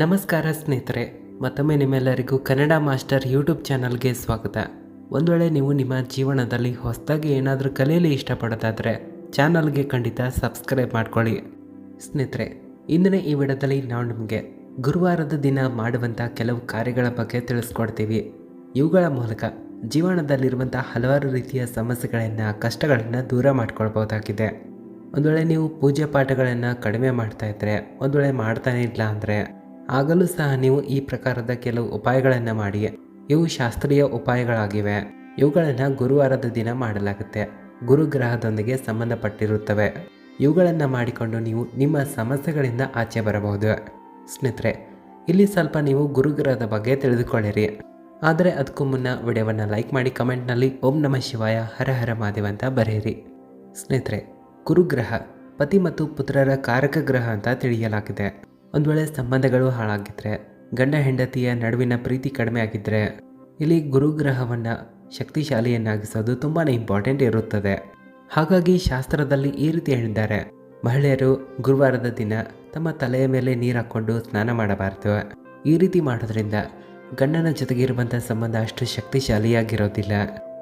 ನಮಸ್ಕಾರ ಸ್ನೇಹಿತರೆ, ಮತ್ತೊಮ್ಮೆ ನಿಮ್ಮೆಲ್ಲರಿಗೂ ಕನ್ನಡ ಮಾಸ್ಟರ್ ಯೂಟ್ಯೂಬ್ ಚಾನಲ್ಗೆ ಸ್ವಾಗತ. ಒಂದು ವೇಳೆ ನೀವು ನಿಮ್ಮ ಜೀವನದಲ್ಲಿ ಹೊಸದಾಗಿ ಏನಾದರೂ ಕಲಿಯಲು ಇಷ್ಟಪಡೋದಾದರೆ ಚಾನಲ್ಗೆ ಖಂಡಿತ ಸಬ್ಸ್ಕ್ರೈಬ್ ಮಾಡ್ಕೊಳ್ಳಿ. ಸ್ನೇಹಿತರೆ, ಇಂದಿನ ಈ ವಿಡದಲ್ಲಿ ನಾವು ನಿಮಗೆ ಗುರುವಾರದ ದಿನ ಮಾಡುವಂಥ ಕೆಲವು ಕಾರ್ಯಗಳ ಬಗ್ಗೆ ತಿಳಿಸ್ಕೊಡ್ತೀವಿ. ಇವುಗಳ ಮೂಲಕ ಜೀವನದಲ್ಲಿರುವಂಥ ಹಲವಾರು ರೀತಿಯ ಸಮಸ್ಯೆಗಳನ್ನು, ಕಷ್ಟಗಳನ್ನು ದೂರ ಮಾಡ್ಕೊಳ್ಬೋದಾಗಿದೆ. ಒಂದು ವೇಳೆ ನೀವು ಪೂಜೆ ಪಾಠಗಳನ್ನು ಕಡಿಮೆ ಮಾಡ್ತಾ ಇದ್ದರೆ ಒಂದು ವೇಳೆ ಮಾಡ್ತಾನೆ ಇಲ್ಲ ಅಂದರೆ ಆಗಲೂ ಸಹ ನೀವು ಈ ಪ್ರಕಾರದ ಕೆಲವು ಉಪಾಯಗಳನ್ನು ಮಾಡಿ ಇವು ಶಾಸ್ತ್ರೀಯ ಉಪಾಯಗಳಾಗಿವೆ. ಇವುಗಳನ್ನು ಗುರುವಾರದ ದಿನ ಮಾಡಲಾಗುತ್ತೆ. ಗುರುಗ್ರಹದೊಂದಿಗೆ ಸಂಬಂಧಪಟ್ಟಿರುತ್ತವೆ. ಇವುಗಳನ್ನು ಮಾಡಿಕೊಂಡು ನೀವು ನಿಮ್ಮ ಸಮಸ್ಯೆಗಳಿಂದ ಆಚೆ ಬರಬಹುದು. ಸ್ನೇಹಿತರೆ, ಇಲ್ಲಿ ಸ್ವಲ್ಪ ನೀವು ಗುರುಗ್ರಹದ ಬಗ್ಗೆ ತಿಳಿದುಕೊಳ್ಳಿರಿ. ಆದರೆ ಅದಕ್ಕೂ ಮುನ್ನ ವಿಡಿಯೋವನ್ನು ಲೈಕ್ ಮಾಡಿ ಕಮೆಂಟ್ನಲ್ಲಿ ಓಂ ನಮಃ ಶಿವಾಯ, ಹರ ಹರ ಮಾದೇವ ಅಂತ ಬರೆಯಿರಿ. ಸ್ನೇಹಿತರೆ, ಗುರುಗ್ರಹ ಪತಿ ಮತ್ತು ಪುತ್ರರ ಕಾರಕ ಗ್ರಹ ಅಂತ ತಿಳಿಯಲಾಗಿದೆ. ಒಂದು ವೇಳೆ ಸಂಬಂಧಗಳು ಹಾಳಾಗಿದ್ರೆ, ಗಂಡ ಹೆಂಡತಿಯ ನಡುವಿನ ಪ್ರೀತಿ ಕಡಿಮೆ ಆಗಿದ್ದರೆ ಇಲ್ಲಿ ಗುರುಗ್ರಹವನ್ನು ಶಕ್ತಿಶಾಲಿಯನ್ನಾಗಿಸೋದು ತುಂಬಾ ಇಂಪಾರ್ಟೆಂಟ್ ಇರುತ್ತದೆ. ಹಾಗಾಗಿ ಶಾಸ್ತ್ರದಲ್ಲಿ ಈ ರೀತಿ ಹೇಳಿದ್ದಾರೆ. ಮಹಿಳೆಯರು ಗುರುವಾರದ ದಿನ ತಮ್ಮ ತಲೆಯ ಮೇಲೆ ನೀರು ಹಾಕ್ಕೊಂಡು ಸ್ನಾನ ಮಾಡಬಾರ್ದು. ಈ ರೀತಿ ಮಾಡೋದ್ರಿಂದ ಗಂಡನ ಜೊತೆಗಿರುವಂಥ ಸಂಬಂಧ ಅಷ್ಟು ಶಕ್ತಿಶಾಲಿಯಾಗಿರೋದಿಲ್ಲ.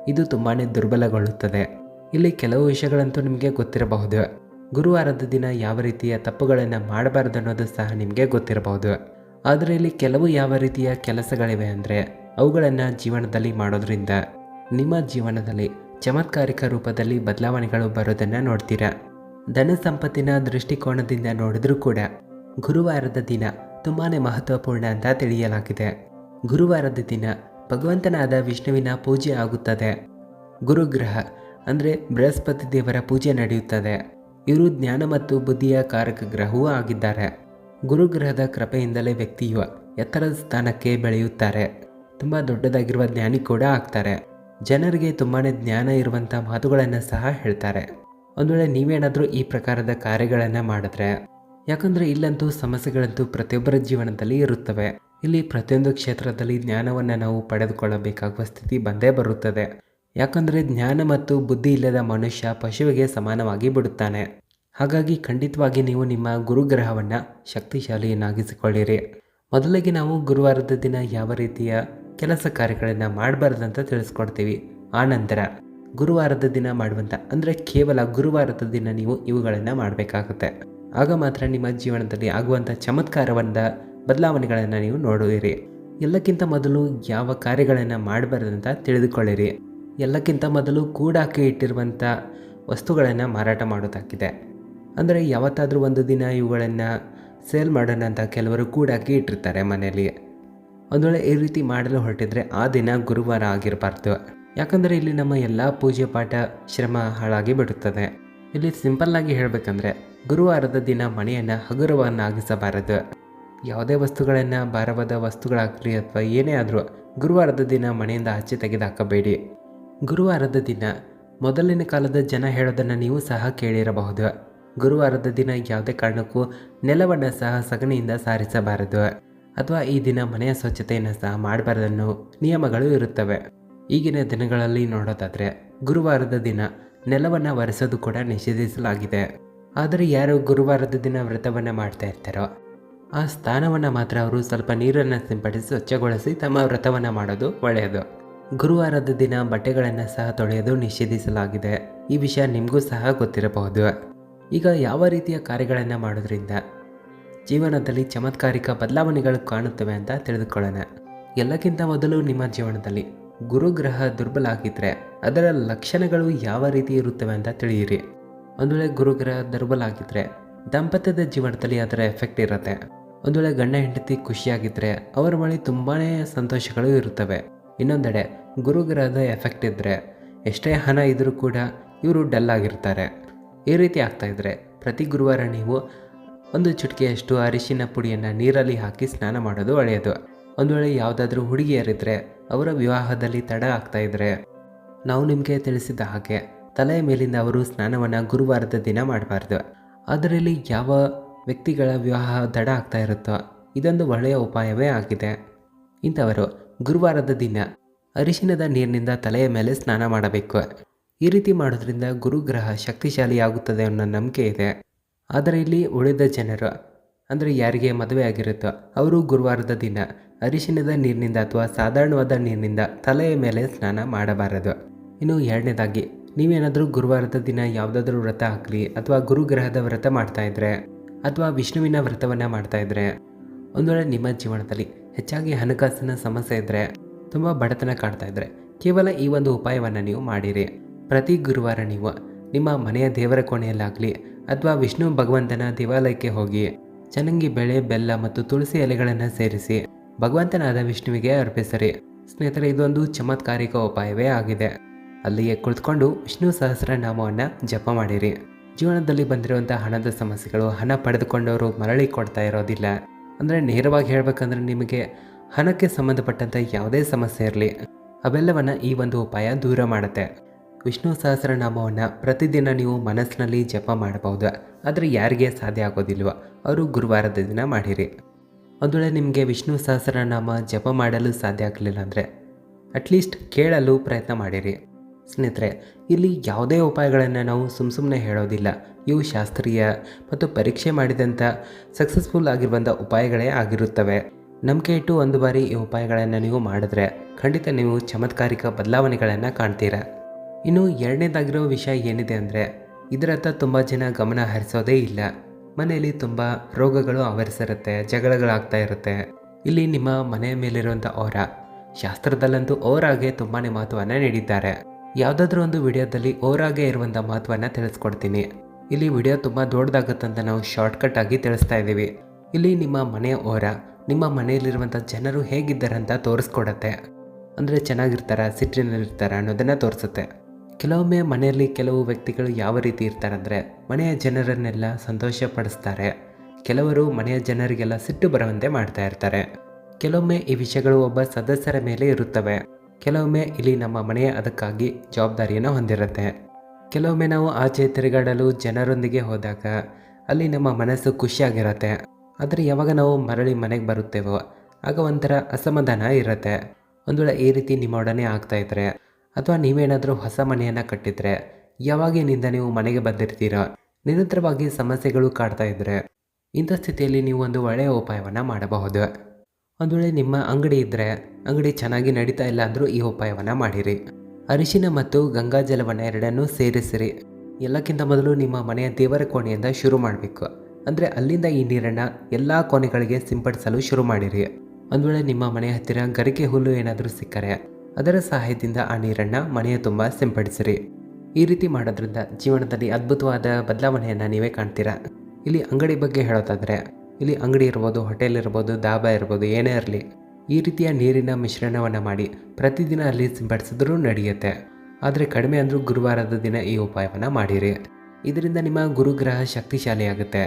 ಇದು ತುಂಬಾ ದುರ್ಬಲಗೊಳ್ಳುತ್ತದೆ. ಇಲ್ಲಿ ಕೆಲವು ವಿಷಯಗಳಂತೂ ನಿಮಗೆ ಗೊತ್ತಿರಬಹುದು. ಗುರುವಾರದ ದಿನ ಯಾವ ರೀತಿಯ ತಪ್ಪುಗಳನ್ನು ಮಾಡಬಾರದು ಅನ್ನೋದು ಸಹ ನಿಮಗೆ ಗೊತ್ತಿರಬಹುದು. ಆದರೆ ಇಲ್ಲಿ ಕೆಲವು ಯಾವ ರೀತಿಯ ಕೆಲಸಗಳಿವೆ ಅಂದರೆ ಅವುಗಳನ್ನು ಜೀವನದಲ್ಲಿ ಮಾಡೋದ್ರಿಂದ ನಿಮ್ಮ ಜೀವನದಲ್ಲಿ ಚಮತ್ಕಾರಿಕ ರೂಪದಲ್ಲಿ ಬದಲಾವಣೆಗಳು ಬರೋದನ್ನು ನೋಡ್ತೀರಾ? ಧನ ಸಂಪತ್ತಿನ ದೃಷ್ಟಿಕೋನದಿಂದ ನೋಡಿದ್ರೂ ಕೂಡ ಗುರುವಾರದ ದಿನ ತುಂಬಾ ಮಹತ್ವಪೂರ್ಣ ಅಂತ ತಿಳಿಯಲಾಗಿದೆ. ಗುರುವಾರದ ದಿನ ಭಗವಂತನಾದ ವಿಷ್ಣುವಿನ ಪೂಜೆ ಆಗುತ್ತದೆ. ಗುರುಗ್ರಹ ಅಂದರೆ ಬೃಹಸ್ಪತಿ ದೇವರ ಪೂಜೆ ನಡೆಯುತ್ತದೆ. ಇವರು ಜ್ಞಾನ ಮತ್ತು ಬುದ್ಧಿಯ ಕಾರಕ ಗ್ರಹವೂ ಆಗಿದ್ದಾರೆ. ಗುರುಗ್ರಹದ ಕೃಪೆಯಿಂದಲೇ ವ್ಯಕ್ತಿಯು ಎತ್ತರದ ಸ್ಥಾನಕ್ಕೆ ಬೆಳೆಯುತ್ತಾರೆ. ತುಂಬ ದೊಡ್ಡದಾಗಿರುವ ಜ್ಞಾನಿ ಕೂಡ ಆಗ್ತಾರೆ. ಜನರಿಗೆ ತುಂಬಾ ಜ್ಞಾನ ಇರುವಂಥ ಮಾತುಗಳನ್ನು ಸಹ ಹೇಳ್ತಾರೆ. ಒಂದು ವೇಳೆ ನೀವೇನಾದರೂ ಈ ಪ್ರಕಾರದ ಕಾರ್ಯಗಳನ್ನು ಮಾಡಿದ್ರೆ, ಯಾಕಂದರೆ ಇಲ್ಲಂತೂ ಸಮಸ್ಯೆಗಳಂತೂ ಪ್ರತಿಯೊಬ್ಬರ ಜೀವನದಲ್ಲಿ ಇರುತ್ತವೆ. ಇಲ್ಲಿ ಪ್ರತಿಯೊಂದು ಕ್ಷೇತ್ರದಲ್ಲಿ ಜ್ಞಾನವನ್ನು ನಾವು ಪಡೆದುಕೊಳ್ಳಬೇಕಾಗುವ ಸ್ಥಿತಿ ಬಂದೇ ಬರುತ್ತದೆ. ಯಾಕಂದರೆ ಜ್ಞಾನ ಮತ್ತು ಬುದ್ಧಿ ಇಲ್ಲದ ಮನುಷ್ಯ ಪಶುವಿಗೆ ಸಮಾನವಾಗಿ ಬಿಡುತ್ತಾನೆ. ಹಾಗಾಗಿ ಖಂಡಿತವಾಗಿ ನೀವು ನಿಮ್ಮ ಗುರುಗ್ರಹವನ್ನು ಶಕ್ತಿಶಾಲಿಯನ್ನಾಗಿಸಿಕೊಳ್ಳಿರಿ. ಮೊದಲಿಗೆ ನಾವು ಗುರುವಾರದ ದಿನ ಯಾವ ರೀತಿಯ ಕೆಲಸ ಕಾರ್ಯಗಳನ್ನು ಮಾಡಬಾರ್ದಂತ ತಿಳಿಸ್ಕೊಡ್ತೀವಿ. ಆನಂತರ ಗುರುವಾರದ ದಿನ ಮಾಡುವಂಥ ಅಂದರೆ ಕೇವಲ ಗುರುವಾರದ ದಿನ ನೀವು ಇವುಗಳನ್ನು ಮಾಡಬೇಕಾಗುತ್ತೆ. ಆಗ ಮಾತ್ರ ನಿಮ್ಮ ಜೀವನದಲ್ಲಿ ಆಗುವಂಥ ಚಮತ್ಕಾರವಾದ ಬದಲಾವಣೆಗಳನ್ನು ನೀವು ನೋಡುವಿರಿ. ಎಲ್ಲಕ್ಕಿಂತ ಮೊದಲು ಯಾವ ಕಾರ್ಯಗಳನ್ನು ಮಾಡಬಾರ್ದಂತ ತಿಳಿದುಕೊಳ್ಳಿರಿ. ಎಲ್ಲಕ್ಕಿಂತ ಮೊದಲು ಕೂಡಾಕಿ ಇಟ್ಟಿರುವಂಥ ವಸ್ತುಗಳನ್ನು ಮಾರಾಟ ಮಾಡೋದಾಗಿದೆ. ಅಂದರೆ ಯಾವತ್ತಾದರೂ ಒಂದು ದಿನ ಇವುಗಳನ್ನು ಸೇಲ್ ಮಾಡೋಣ ಅಂತ ಕೆಲವರು ಕೂಡಾಕಿ ಇಟ್ಟಿರ್ತಾರೆ ಮನೆಯಲ್ಲಿ. ಒಂದು ವೇಳೆ ಈ ರೀತಿ ಮಾಡಲು ಹೊರಟಿದ್ರೆ ಆ ದಿನ ಗುರುವಾರ ಆಗಿರಬಾರ್ದು. ಯಾಕಂದರೆ ಇಲ್ಲಿ ನಮ್ಮ ಎಲ್ಲ ಪೂಜೆ ಪಾಠ ಶ್ರಮ ಹಾಳಾಗಿ ಬಿಡುತ್ತದೆ. ಇಲ್ಲಿ ಸಿಂಪಲ್ಲಾಗಿ ಹೇಳಬೇಕಂದ್ರೆ ಗುರುವಾರದ ದಿನ ಮನೆಯನ್ನು ಹಗುರವನ್ನಾಗಿಸಬಾರದು. ಯಾವುದೇ ವಸ್ತುಗಳನ್ನು, ಭಾರವಾದ ವಸ್ತುಗಳಾಗಲಿ ಅಥವಾ ಏನೇ ಆದರೂ ಗುರುವಾರದ ದಿನ ಮನೆಯಿಂದ ಆಚೆ ತೆಗೆದುಹಾಕಬೇಡಿ ಗುರುವಾರದ ದಿನ. ಮೊದಲಿನ ಕಾಲದ ಜನ ಹೇಳೋದನ್ನು ನೀವು ಸಹ ಕೇಳಿರಬಹುದು. ಗುರುವಾರದ ದಿನ ಯಾವುದೇ ಕಾರಣಕ್ಕೂ ನೆಲವನ್ನು ಸಹ ಸಗಣಿಯಿಂದ ಸಾರಿಸಬಾರದು. ಅಥವಾ ಈ ದಿನ ಮನೆಯ ಸ್ವಚ್ಛತೆಯನ್ನು ಸಹ ಮಾಡಬಾರದನ್ನು ನಿಯಮಗಳು ಇರುತ್ತವೆ. ಈಗಿನ ದಿನಗಳಲ್ಲಿ ನೋಡೋದಾದರೆ, ಗುರುವಾರದ ದಿನ ನೆಲವನ್ನು ಒರೆಸೋದು ಕೂಡ ನಿಷೇಧಿಸಲಾಗಿದೆ. ಆದರೆ ಯಾರು ಗುರುವಾರದ ದಿನ ವ್ರತವನ್ನು ಮಾಡ್ತಾ ಇರ್ತಾರೋ, ಆ ಸ್ಥಾನವನ್ನು ಮಾತ್ರ ಅವರು ಸ್ವಲ್ಪ ನೀರನ್ನು ಸಿಂಪಡಿಸಿ ಸ್ವಚ್ಛಗೊಳಿಸಿ ತಮ್ಮ ವ್ರತವನ್ನು ಮಾಡೋದು ಒಳ್ಳೆಯದು. ಗುರುವಾರದ ದಿನ ಬಟ್ಟೆಗಳನ್ನು ಸಹ ತೊಳೆಯೋದು ನಿಷೇಧಿಸಲಾಗಿದೆ. ಈ ವಿಷಯ ನಿಮಗೂ ಸಹ ಗೊತ್ತಿರಬಹುದು. ಈಗ ಯಾವ ರೀತಿಯ ಕಾರ್ಯಗಳನ್ನು ಮಾಡೋದ್ರಿಂದ ಜೀವನದಲ್ಲಿ ಚಮತ್ಕಾರಿಕ ಬದಲಾವಣೆಗಳು ಕಾಣುತ್ತವೆ ಅಂತ ತಿಳಿದುಕೊಳ್ಳೋಣ. ಎಲ್ಲಕ್ಕಿಂತ ಮೊದಲು ನಿಮ್ಮ ಜೀವನದಲ್ಲಿ ಗುರುಗ್ರಹ ದುರ್ಬಲ ಆಗಿದ್ದರೆ ಅದರ ಲಕ್ಷಣಗಳು ಯಾವ ರೀತಿ ಇರುತ್ತವೆ ಅಂತ ತಿಳಿಯಿರಿ. ಒಂದು ವೇಳೆ ಗುರುಗ್ರಹ ದುರ್ಬಲ ಆಗಿದ್ದರೆ ದಾಂಪತ್ಯದ ಜೀವನದಲ್ಲಿ ಅದರ ಎಫೆಕ್ಟ್ ಇರುತ್ತೆ. ಒಂದು ವೇಳೆ ಗಂಡ ಹೆಂಡತಿ ಖುಷಿಯಾಗಿದ್ದರೆ ಅವರ ಬಳಿ ತುಂಬಾ ಸಂತೋಷಗಳು ಇರುತ್ತವೆ. ಇನ್ನೊಂದೆಡೆ ಗುರುಗ್ರಹದ ಎಫೆಕ್ಟ್ ಇದ್ದರೆ ಎಷ್ಟೇ ಹಣ ಇದ್ದರೂ ಕೂಡ ಇವರು ಡಲ್ ಆಗಿರ್ತಾರೆ. ಈ ರೀತಿ ಆಗ್ತಾ ಇದ್ದರೆ ಪ್ರತಿ ಗುರುವಾರ ನೀವು ಒಂದು ಚುಟಕಿಯಷ್ಟು ಅರಿಶಿನ ಪುಡಿಯನ್ನು ನೀರಲ್ಲಿ ಹಾಕಿ ಸ್ನಾನ ಮಾಡೋದು ಒಳ್ಳೆಯದು. ಒಂದು ವೇಳೆ ಯಾವುದಾದ್ರೂ ಹುಡುಗಿಯರಿದ್ದರೆ ಅವರ ವಿವಾಹದಲ್ಲಿ ತಡ ಆಗ್ತಾ ಇದ್ದರೆ ನಾವು ನಿಮಗೆ ತಿಳಿಸಿದ ಹಾಗೆ ತಲೆಯ ಮೇಲಿಂದ ಅವರು ಸ್ನಾನವನ್ನು ಗುರುವಾರದ ದಿನ ಮಾಡಬಾರ್ದು. ಅದರಲ್ಲಿ ಯಾವ ವ್ಯಕ್ತಿಗಳ ವಿವಾಹ ತಡ ಆಗ್ತಾ ಇರುತ್ತೋ ಇದೊಂದು ಒಳ್ಳೆಯ ಉಪಾಯವೇ ಆಗಿದೆ. ಇಂಥವರು ಗುರುವಾರದ ದಿನ ಅರಿಶಿನದ ನೀರಿನಿಂದ ತಲೆಯ ಮೇಲೆ ಸ್ನಾನ ಮಾಡಬೇಕು. ಈ ರೀತಿ ಮಾಡೋದ್ರಿಂದ ಗುರುಗ್ರಹ ಶಕ್ತಿಶಾಲಿಯಾಗುತ್ತದೆ ಅನ್ನೋ ನಂಬಿಕೆ ಇದೆ. ಆದರೆ ಇಲ್ಲಿ ಉಳಿದ ಜನರು, ಅಂದರೆ ಯಾರಿಗೆ ಮದುವೆ ಆಗಿರುತ್ತೋ, ಅವರು ಗುರುವಾರದ ದಿನ ಅರಿಶಿನದ ನೀರಿನಿಂದ ಅಥವಾ ಸಾಧಾರಣವಾದ ನೀರಿನಿಂದ ತಲೆಯ ಮೇಲೆ ಸ್ನಾನ ಮಾಡಬಾರದು. ಇನ್ನು ಎರಡನೇದಾಗಿ, ನೀವೇನಾದರೂ ಗುರುವಾರದ ದಿನ ಯಾವುದಾದ್ರೂ ವ್ರತ ಆಗಲಿ ಅಥವಾ ಗುರುಗ್ರಹದ ವ್ರತ ಮಾಡ್ತಾ ಇದ್ರೆ ಅಥವಾ ವಿಷ್ಣುವಿನ ವ್ರತವನ್ನು ಮಾಡ್ತಾ ಇದ್ರೆ ಒಂದು ವೇಳೆ ನಿಮ್ಮ ಜೀವನದಲ್ಲಿ ಹೆಚ್ಚಾಗಿ ಹಣಕಾಸಿನ ಸಮಸ್ಯೆ ಇದ್ದರೆ ತುಂಬ ಬಡತನ ಕಾಡ್ತಾ ಇದ್ದರೆ ಕೇವಲ ಈ ಒಂದು ಉಪಾಯವನ್ನು ನೀವು ಮಾಡಿರಿ. ಪ್ರತಿ ಗುರುವಾರ ನೀವು ನಿಮ್ಮ ಮನೆಯ ದೇವರ ಕೋಣೆಯಲ್ಲಾಗಲಿ ಅಥವಾ ವಿಷ್ಣು ಭಗವಂತನ ದೇವಾಲಯಕ್ಕೆ ಹೋಗಿ ಚನ್ನಂಗಿ ಬೆಳೆ, ಬೆಲ್ಲ ಮತ್ತು ತುಳಸಿ ಎಲೆಗಳನ್ನು ಸೇರಿಸಿ ಭಗವಂತನಾದ ವಿಷ್ಣುವಿಗೆ ಅರ್ಪಿಸರಿ. ಸ್ನೇಹಿತರೆ, ಇದೊಂದು ಚಮತ್ಕಾರಿಕ ಉಪಾಯವೇ ಆಗಿದೆ. ಅಲ್ಲಿಯೇ ಕುಳಿತುಕೊಂಡು ವಿಷ್ಣು ಸಹಸ್ರನಾಮವನ್ನು ಜಪ ಮಾಡಿರಿ. ಜೀವನದಲ್ಲಿ ಬಂದಿರುವಂಥ ಹಣದ ಸಮಸ್ಯೆಗಳು, ಹಣ ಪಡೆದುಕೊಂಡವರು ಮರಳಿ ಕೊಡ್ತಾ ಇರೋದಿಲ್ಲ. ಅಂದರೆ ನೇರವಾಗಿ ಹೇಳಬೇಕಂದ್ರೆ ನಿಮಗೆ ಹಣಕ್ಕೆ ಸಂಬಂಧಪಟ್ಟಂಥ ಯಾವುದೇ ಸಮಸ್ಯೆ ಇರಲಿ, ಅವೆಲ್ಲವನ್ನು ಈ ಒಂದು ಉಪಾಯ ದೂರ ಮಾಡುತ್ತೆ. ವಿಷ್ಣು ಸಹಸ್ರನಾಮವನ್ನು ಪ್ರತಿದಿನ ನೀವು ಮನಸ್ಸಿನಲ್ಲಿ ಜಪ ಮಾಡಬಹುದು. ಆದರೆ ಯಾರಿಗೆ ಸಾಧ್ಯ ಆಗೋದಿಲ್ವೋ? ಅವರು ಗುರುವಾರದ ದಿನ ಮಾಡಿರಿ. ಒಂದು ವೇಳೆ ನಿಮಗೆ ವಿಷ್ಣು ಸಹಸ್ರನಾಮ ಜಪ ಮಾಡಲು ಸಾಧ್ಯ ಆಗಲಿಲ್ಲ ಅಂದರೆ ಅಟ್ಲೀಸ್ಟ್ ಕೇಳಲು ಪ್ರಯತ್ನ ಮಾಡಿರಿ. ಸ್ನೇಹಿತರೆ, ಇಲ್ಲಿ ಯಾವುದೇ ಉಪಾಯಗಳನ್ನು ನಾವು ಸುಮ್ಮ ಸುಮ್ಮನೆ ಹೇಳೋದಿಲ್ಲ. ಇವು ಶಾಸ್ತ್ರೀಯ ಮತ್ತು ಪರೀಕ್ಷೆ ಮಾಡಿದಂಥ ಸಕ್ಸಸ್ಫುಲ್ ಆಗಿರುವಂಥ ಉಪಾಯಗಳೇ ಆಗಿರುತ್ತವೆ. ನಂಬಿಕೆ ಇಟ್ಟು ಒಂದು ಬಾರಿ ಈ ಉಪಾಯಗಳನ್ನು ನೀವು ಮಾಡಿದ್ರೆ ಖಂಡಿತ ನೀವು ಚಮತ್ಕಾರಿಕ ಬದಲಾವಣೆಗಳನ್ನು ಕಾಣ್ತೀರಾ. ಇನ್ನು ಎರಡನೇದಾಗಿರೋ ವಿಷಯ ಏನಿದೆ ಅಂದರೆ ಇದರತ್ತ ತುಂಬ ಜನ ಗಮನ ಹರಿಸೋದೇ ಇಲ್ಲ. ಮನೆಯಲ್ಲಿ ತುಂಬ ರೋಗಗಳು ಆವರಿಸಿರುತ್ತೆ, ಜಗಳಗಳಾಗ್ತಾ ಇರುತ್ತೆ. ಇಲ್ಲಿ ನಿಮ್ಮ ಮನೆಯ ಮೇಲಿರುವಂಥ ಓರ, ಶಾಸ್ತ್ರದಲ್ಲಂತೂ ಓರಾಗೆ ತುಂಬಾ ಮಹತ್ವವನ್ನು ನೀಡಿದ್ದಾರೆ. ಯಾವುದಾದ್ರೂ ಒಂದು ವಿಡಿಯೋದಲ್ಲಿ ಓರಾಗೆ ಇರುವಂಥ ಮಹತ್ವನ ತಿಳಿಸ್ಕೊಡ್ತೀನಿ. ಇಲ್ಲಿ ವಿಡಿಯೋ ತುಂಬ ದೊಡ್ಡದಾಗುತ್ತಂತ ನಾವು ಶಾರ್ಟ್ಕಟ್ ಆಗಿ ತಿಳಿಸ್ತಾ ಇದ್ದೀವಿ ಇಲ್ಲಿ ನಿಮ್ಮ ಮನೆಯ ಓರ, ನಿಮ್ಮ ಮನೆಯಲ್ಲಿರುವಂಥ ಜನರು ಹೇಗಿದ್ದಾರೆ ಅಂತ ತೋರಿಸ್ಕೊಡತ್ತೆ. ಅಂದರೆ ಚೆನ್ನಾಗಿರ್ತಾರ, ಸಿಟ್ಟಿನಲ್ಲಿರ್ತಾರ ಅನ್ನೋದನ್ನು ತೋರಿಸುತ್ತೆ. ಕೆಲವೊಮ್ಮೆ ಮನೆಯಲ್ಲಿ ಕೆಲವು ವ್ಯಕ್ತಿಗಳು ಯಾವ ರೀತಿ ಇರ್ತಾರಂದರೆ ಮನೆಯ ಜನರನ್ನೆಲ್ಲ ಸಂತೋಷ ಪಡಿಸ್ತಾರೆ ಕೆಲವರು ಮನೆಯ ಜನರಿಗೆಲ್ಲ ಸಿಟ್ಟು ಬರುವಂತೆ ಮಾಡ್ತಾ ಇರ್ತಾರೆ. ಕೆಲವೊಮ್ಮೆ ಈ ವಿಷಯಗಳು ಒಬ್ಬ ಸದಸ್ಯರ ಮೇಲೆ ಇರುತ್ತವೆ. ಕೆಲವೊಮ್ಮೆ ಇಲ್ಲಿ ನಮ್ಮ ಮನೆಯ ಅದಕ್ಕಾಗಿ ಜವಾಬ್ದಾರಿಯನ್ನು ಹೊಂದಿರುತ್ತೆ. ಕೆಲವೊಮ್ಮೆ ನಾವು ಆಚೆ ತಿರುಗಾಡಲು ಜನರೊಂದಿಗೆ ಹೋದಾಗ ಅಲ್ಲಿ ನಮ್ಮ ಮನಸ್ಸು ಖುಷಿಯಾಗಿರುತ್ತೆ. ಆದರೆ ಯಾವಾಗ ನಾವು ಮರಳಿ ಮನೆಗೆ ಬರುತ್ತೇವೋ, ಆಗ ಒಂಥರ ಅಸಮಾಧಾನ ಇರುತ್ತೆ. ಒಂದು ವೇಳೆ ಈ ರೀತಿ ನಿಮ್ಮೊಡನೆ ಆಗ್ತಾ ಇದ್ರೆ, ಅಥವಾ ನೀವೇನಾದರೂ ಹೊಸ ಮನೆಯನ್ನು ಕಟ್ಟಿದ್ರೆ ಯಾವಾಗಿನಿಂದ ನೀವು ಮನೆಗೆ ಬಂದಿರ್ತೀರೋ, ನಿರಂತರವಾಗಿ ಸಮಸ್ಯೆಗಳು ಕಾಡ್ತಾ ಇದ್ರೆ, ಇಂಥ ಸ್ಥಿತಿಯಲ್ಲಿ ನೀವು ಒಂದು ಒಳ್ಳೆಯ ಉಪಾಯವನ್ನು ಮಾಡಬಹುದು. ಒಂದು ವೇಳೆ ನಿಮ್ಮ ಅಂಗಡಿ ಇದ್ದರೆ ಅಂಗಡಿ ಚೆನ್ನಾಗಿ ನಡೀತಾ ಇಲ್ಲ ಅಂದರೂ ಈ ಉಪಾಯವನ್ನು ಮಾಡಿರಿ. ಅರಿಶಿನ ಮತ್ತು ಗಂಗಾಜಲವನ್ನು ಎರಡನ್ನೂ ಸೇರಿಸಿರಿ. ಎಲ್ಲಕ್ಕಿಂತ ಮೊದಲು ನಿಮ್ಮ ಮನೆಯ ದೇವರ ಕೋಣೆಯಿಂದ ಶುರು ಮಾಡಬೇಕು. ಅಂದರೆ ಅಲ್ಲಿಂದ ಈ ನೀರನ್ನು ಎಲ್ಲ ಕೋಣೆಗಳಿಗೆ ಸಿಂಪಡಿಸಲು ಶುರು ಮಾಡಿರಿ. ಒಂದು ವೇಳೆ ನಿಮ್ಮ ಮನೆಯ ಹತ್ತಿರ ಗರಿಕೆ ಹುಲ್ಲು ಏನಾದರೂ ಸಿಕ್ಕರೆ ಅದರ ಸಹಾಯದಿಂದ ಆ ನೀರನ್ನು ಮನೆಯ ತುಂಬ ಸಿಂಪಡಿಸಿರಿ. ಈ ರೀತಿ ಮಾಡೋದ್ರಿಂದ ಜೀವನದಲ್ಲಿ ಅದ್ಭುತವಾದ ಬದಲಾವಣೆಯನ್ನು ನೀವೇ ಕಾಣ್ತೀರಾ? ಇಲ್ಲಿ ಅಂಗಡಿ ಬಗ್ಗೆ ಹೇಳೋದಾದರೆ ಇಲ್ಲಿ ಅಂಗಡಿ ಇರ್ಬೋದು ಹೋಟೆಲ್ ಇರ್ಬೋದು, ದಾಬಾ ಇರ್ಬೋದು, ಏನೇ ಇರಲಿ, ಈ ರೀತಿಯ ನೀರಿನ ಮಿಶ್ರಣವನ್ನು ಮಾಡಿ ಪ್ರತಿದಿನ ಅಲ್ಲಿ ಸಿಂಪಡಿಸಿದ್ರೂ ನಡೆಯುತ್ತೆ. ಆದರೆ ಕಡಿಮೆ ಅಂದರೂ ಗುರುವಾರದ ದಿನ ಈ ಉಪಾಯವನ್ನು ಮಾಡಿರಿ. ಇದರಿಂದ ನಿಮ್ಮ ಗುರುಗ್ರಹ ಶಕ್ತಿಶಾಲಿಯಾಗುತ್ತೆ.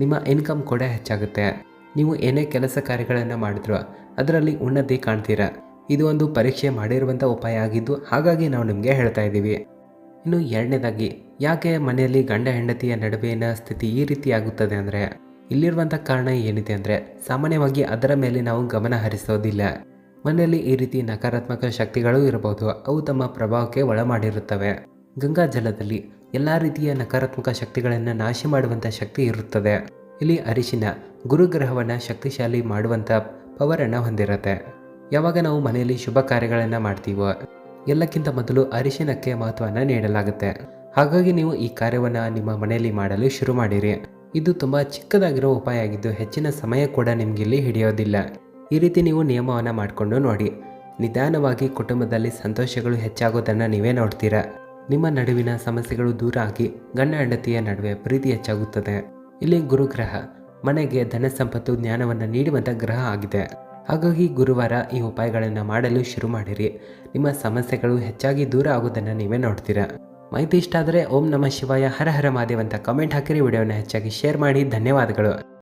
ನಿಮ್ಮ ಇನ್ಕಮ್ ಕೂಡ ಹೆಚ್ಚಾಗುತ್ತೆ. ನೀವು ಏನೇ ಕೆಲಸ ಕಾರ್ಯಗಳನ್ನು ಮಾಡಿದ್ರು ಅದರಲ್ಲಿ ಉನ್ನತಿ ಕಾಣ್ತೀರಾ. ಇದು ಒಂದು ಪರೀಕ್ಷೆ ಮಾಡಿರುವಂಥ ಉಪಾಯ ಆಗಿದ್ದು ಹಾಗಾಗಿ ನಾವು ನಿಮಗೆ ಹೇಳ್ತಾ ಇದ್ದೀವಿ. ಇನ್ನು ಎರಡನೇದಾಗಿ, ಯಾಕೆ ಮನೆಯಲ್ಲಿ ಗಂಡ ಹೆಂಡತಿಯ ನಡುವಿನ ಸ್ಥಿತಿ ಈ ರೀತಿ ಆಗುತ್ತದೆ ಅಂದರೆ ಇಲ್ಲಿರುವಂಥ ಕಾರಣ ಏನಿದೆ ಅಂದರೆ ಸಾಮಾನ್ಯವಾಗಿ ಅದರ ಮೇಲೆ ನಾವು ಗಮನ ಹರಿಸೋದಿಲ್ಲ. ಮನೆಯಲ್ಲಿ ಈ ರೀತಿ ನಕಾರಾತ್ಮಕ ಶಕ್ತಿಗಳು ಇರಬಹುದು ಅವು ತಮ್ಮ ಪ್ರಭಾವಕ್ಕೆ ಒಳಮಾಡಿರುತ್ತವೆ ಗಂಗಾ ಜಲದಲ್ಲಿ ಎಲ್ಲ ರೀತಿಯ ನಕಾರಾತ್ಮಕ ಶಕ್ತಿಗಳನ್ನು ನಾಶ ಮಾಡುವಂಥ ಶಕ್ತಿ ಇರುತ್ತದೆ. ಇಲ್ಲಿ ಅರಿಶಿನ ಗುರುಗ್ರಹವನ್ನು ಶಕ್ತಿಶಾಲಿ ಮಾಡುವಂಥ ಪವರನ್ನು ಹೊಂದಿರುತ್ತೆ. ಯಾವಾಗ ನಾವು ಮನೆಯಲ್ಲಿ ಶುಭ ಕಾರ್ಯಗಳನ್ನು ಮಾಡ್ತೀವೋ, ಎಲ್ಲಕ್ಕಿಂತ ಮೊದಲು ಅರಿಶಿನಕ್ಕೆ ಮಹತ್ವವನ್ನು ನೀಡಲಾಗುತ್ತೆ. ಹಾಗಾಗಿ ನೀವು ಈ ಕಾರ್ಯವನ್ನು ನಿಮ್ಮ ಮನೆಯಲ್ಲಿ ಮಾಡಲು ಶುರು ಮಾಡಿರಿ. ಇದು ತುಂಬ ಚಿಕ್ಕದಾಗಿರೋ ಉಪಾಯ ಆಗಿದ್ದು ಹೆಚ್ಚಿನ ಸಮಯ ಕೂಡ ನಿಮಗೆ ಇಲ್ಲಿ ಹಿಡಿಯೋದಿಲ್ಲ. ಈ ರೀತಿ ನೀವು ನಿಯಮವನ್ನು ಮಾಡಿಕೊಂಡು ನೋಡಿ. ನಿಧಾನವಾಗಿ ಕುಟುಂಬದಲ್ಲಿ ಸಂತೋಷಗಳು ಹೆಚ್ಚಾಗೋದನ್ನು ನೀವೇ ನೋಡ್ತೀರಾ? ನಿಮ್ಮ ನಡುವಿನ ಸಮಸ್ಯೆಗಳು ದೂರ ಆಗಿ ಗಂಡ ಹೆಂಡತಿಯ ನಡುವೆ ಪ್ರೀತಿ ಹೆಚ್ಚಾಗುತ್ತದೆ. ಇಲ್ಲಿ ಗುರುಗ್ರಹ, ಮನೆಗೆ ಧನ ಸಂಪತ್ತು ಜ್ಞಾನವನ್ನು ನೀಡುವಂಥ ಗ್ರಹ ಆಗಿದೆ. ಹಾಗಾಗಿ ಗುರುವಾರ ಈ ಉಪಾಯಗಳನ್ನು ಮಾಡಲು ಶುರು ಮಾಡಿರಿ. ನಿಮ್ಮ ಸಮಸ್ಯೆಗಳು ಹೆಚ್ಚಾಗಿ ದೂರ ಆಗೋದನ್ನು ನೀವೇ ನೋಡ್ತೀರಾ? ಮಾಹಿತಿ ಇಷ್ಟ ಆದರೆ ಓಂ ನಮಃ ಶಿವಾಯ, ಹರ ಹರ ಮಹಾದೇವ್ ಅಂತ ಕಮೆಂಟ್ ಹಾಕಿರಿ. ವಿಡಿಯೋನ ಹೆಚ್ಚಾಗಿ ಶೇರ್ ಮಾಡಿ. ಧನ್ಯವಾದಗಳು.